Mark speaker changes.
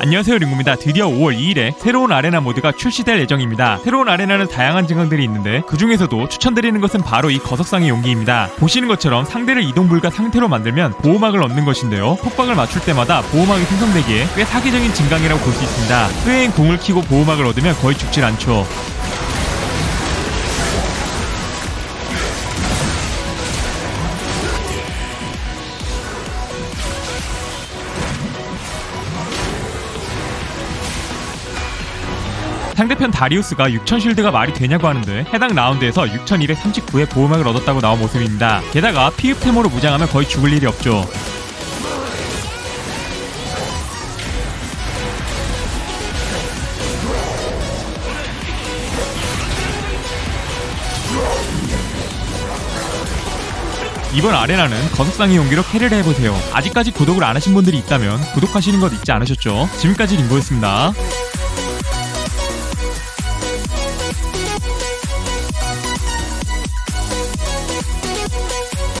Speaker 1: 안녕하세요 링구입니다. 드디어 5월 2일에 새로운 아레나 모드가 출시될 예정입니다. 새로운 아레나는 다양한 증강들이 있는데 그 중에서도 추천드리는 것은 바로 이 거석상의 용기입니다. 보시는 것처럼 상대를 이동 불가 상태로 만들면 보호막을 얻는 것인데요. 폭박을 맞출 때마다 보호막이 생성되기에 꽤 사기적인 증강이라고 볼 수 있습니다. 흐웨인 공을 키고 보호막을 얻으면 거의 죽질 않죠. 상대편 다리우스가 6000 쉴드가 말이 되냐고 하는데 해당 라운드에서 6239의 보호막을 얻었다고 나온 모습입니다. 게다가 피흡 테모로 무장하면 거의 죽을 일이 없죠. 이번 아레나는 거석상의 용기로 캐리를 해보세요. 아직까지 구독을 안 하신 분들이 있다면 구독하시는 것 잊지 않으셨죠? 지금까지 링고였습니다.